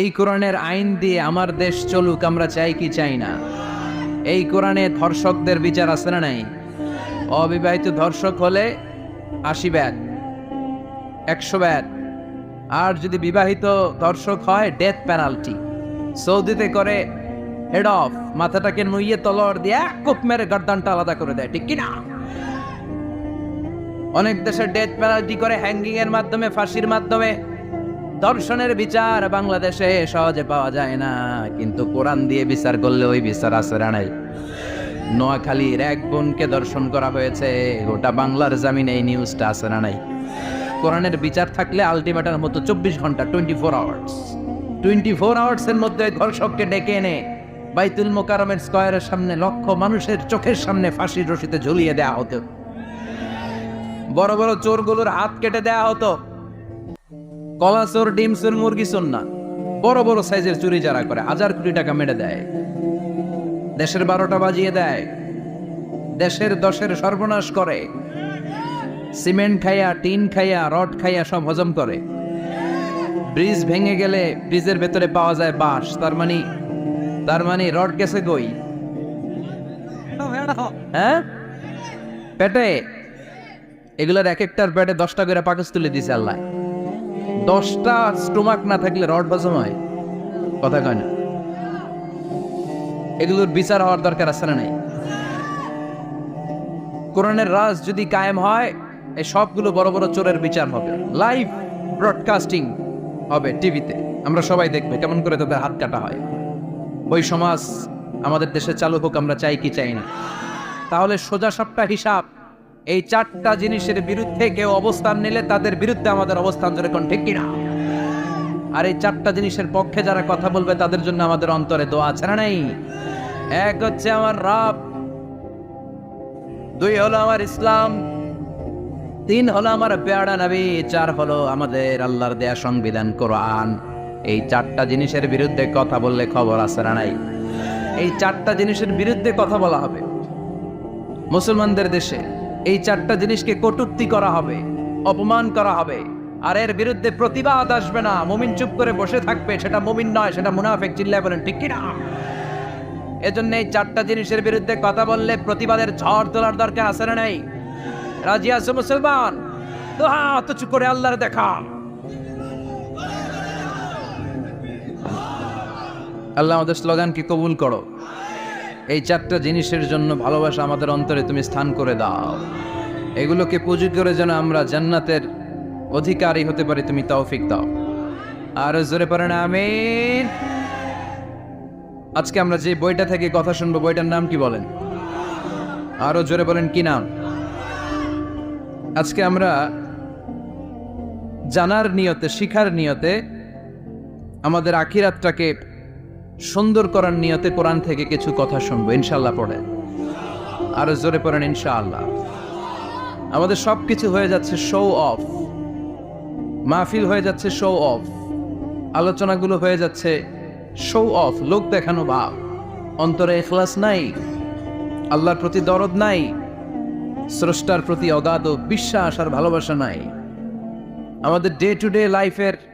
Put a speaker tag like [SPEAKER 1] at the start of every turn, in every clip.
[SPEAKER 1] এই কোরআনের আইন দিয়ে আমার দেশ চলুক, আমরা চাই কি চাই না? এই কোরআনে ধর্ষকদের বিচার আছে না নাই? অবিবাহিত ধর্ষক হলে আশি ব্যাট, একশো ব্যাট। আর যদি বিবাহিত ধর্ষক হয় ডেথ পেনাল্টি সৌদিতে করে হেড অফ মাথাটাকে নুইয়ে তলোয়ার দিয়ে এক কোপ মেরে গর্দানটা আলাদা করে দেয়, ঠিক কিনা অনেক দেশে ডেথ পেনাল্টি করে হ্যাঙ্গিং এর মাধ্যমে, ফাঁসির মাধ্যমে দর্শনের বিচার বাংলাদেশে সহজে পাওয়া যায় না। কিন্তু কোরআন দিয়ে বিচার করলে ওই বিচার আছে নাই। নোয়াখালীর এক বোনকে দর্শন করা হয়েছে, গোটা বাংলার জামিনে এই নিউজটা না নাই। কোরআনের বিচার থাকলে আলটিমেটার মতো চব্বিশ ঘণ্টা twenty four hours twenty four আওয়ার্সের মধ্যে ধর্ষককে ডেকে এনে বাইতুল মোকারমের স্কয়ারের সামনে লক্ষ মানুষের চোখের সামনে ফাঁসির রশিতে ঝুলিয়ে দেওয়া হতো। বড় বড় চোরগুলোর হাত কেটে দেওয়া হতো। কলা চোর ডিম চোর মুরগি চোর না বড় বড় সাইজের চুরি যারা করে, হাজার কোটি টাকা মেরে দেয়। দেশের বারোটা বাজিয়ে দেয়। দেশের দশের সর্বনাশ করে। সিমেন্ট খাইয়া, টিন খাইয়া, রড খাইয়া সব হজম করে। ব্রিজ ভেঙে গেলে ব্রিজের ভেতরে পাওয়া যায় বাঁশ। তার মানে তার মানে রড গেছে গই হ্যাঁ? পেটে? এগুলোর এক একটার পেটে দশটা করে পাকস তুলে দিছে আল্লাহ। দশটা স্টোমাক না থাকলে রড হজম হয়? কথা কয় না। এগুলোর বিচার হওয়ার দরকার আছে না নাই? কোরআনের রাজ যদি কায়েম হয়, এই সবগুলো বড় বড় চোরের বিচার হবে। লাইভ ব্রডকাস্টিং হবে টিভিতে। আমরা সবাই দেখব কেমন করে তাদের হাত কাটা হয়। ওই সমাজ আমাদের দেশে চালু হোক, আমরা চাই কি চাই না। তাহলে সোজা সাপটা হিসাব। এই চারটা জিনিসের বিরুদ্ধে কেউ অবস্থান নিলে তাদের বিরুদ্ধে আমাদের অবস্থান যেরকম, ঠিক কিনা? আর এই চারটা জিনিসের পক্ষে যারা কথা বলবে তাদের জন্য আমাদের অন্তরে দোয়া আছে না নাই? এক হচ্ছে আমার রাব, দুই হলো আমার ইসলাম, তিন হলো আমার পেয়ারা নবী, চার হলো আমাদের আল্লাহর দেয়া সংবিধান, কোরআন। এই চারটা জিনিসের বিরুদ্ধে কথা বললে খবর আছে না নাই? এই চারটা জিনিসের বিরুদ্ধে কথা বলা হবে। মুসলমানদের দেশে এই চারটা জিনিসকে কটূক্তি করা হবে, অপমান করা হবে। আর এর বিরুদ্ধে প্রতিবাদ আসবে না। মুমিন চুপ করে বসে থাকবে, সেটা মুমিন নয়, সেটা মুনাফেক চিল্লায় বলেন, ঠিক কিনা? এজন্য এই চারটা জিনিসের বিরুদ্ধে কথা বললে প্রতিবাদের ঝড় তোলার দরকার আছে না নাই? রাজি আছে মুসলমান? তো হাত উঁচু করে আল্লাহর দেখা। আল্লাহ আমাদের স্লোগানকে কবুল করো। এই চারটা জিনিসের জন্য ভালোবাসা আমাদের অন্তরে তুমি স্থান করে দাও। এগুলোকে পুঁজি করে যেন আমরা জান্নাতের অধিকারী হতে পারি, তুমি তৌফিক দাও। আর জোরে পারেন আমিন। আজকে আমরা যে বইটা থেকে কথা শুনব, বইটার নাম কি বলেন? আরও জোরে বলেন, কি নাম? আজকে আমরা জানার নিয়তে, শিখার নিয়তে আমাদের আখিরাতটাকে সুন্দর করার নিয়তে কোরআন থেকে কিছু কথা শুনব ইনশাল্লাহ পড়ে। আরও জোরে পড়েন, ইনশাআল্লাহ। আমাদের সব কিছু হয়ে যাচ্ছে শো অফ মাহফিল হয়ে যাচ্ছে শো অফ আলোচনাগুলো হয়ে যাচ্ছে শো অফ লোক দেখানো ভাব অন্তরে এখলাস নাই। আল্লাহর প্রতি দরদ নাই। স্রষ্টার প্রতি অগাধ বিশ্বাস আর ভালোবাসা নাই। আমাদের ডে টু ডে লাইফের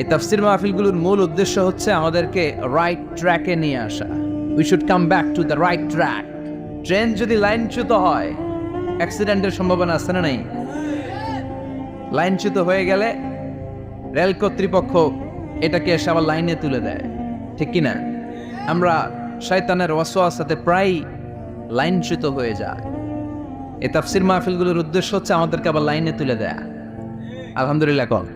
[SPEAKER 1] এই তাফসির মাহফিলগুলোর মূল উদ্দেশ্য হচ্ছে আমাদেরকে রাইট ট্র্যাকে নিয়ে আসা। We should come back to the right track train যদি লাইনচ্যুত হয় অ্যাক্সিডেন্টের সম্ভাবনা আছে না নাই? লাইনচ্যুত হয়ে গেলে রেল কর্তৃপক্ষ এটাকে এসে আবার লাইনে তুলে দেয়। ঠিক কি না? আমরা শয়তানের ওয়াসওয়াসাতে প্রায় লাইনচ্যুত হয়ে যায় এই তাফসির মাহফিলগুলোর উদ্দেশ্য হচ্ছে আমাদেরকে আবার লাইনে তুলে দেয়া। আলহামদুলিল্লাহ কল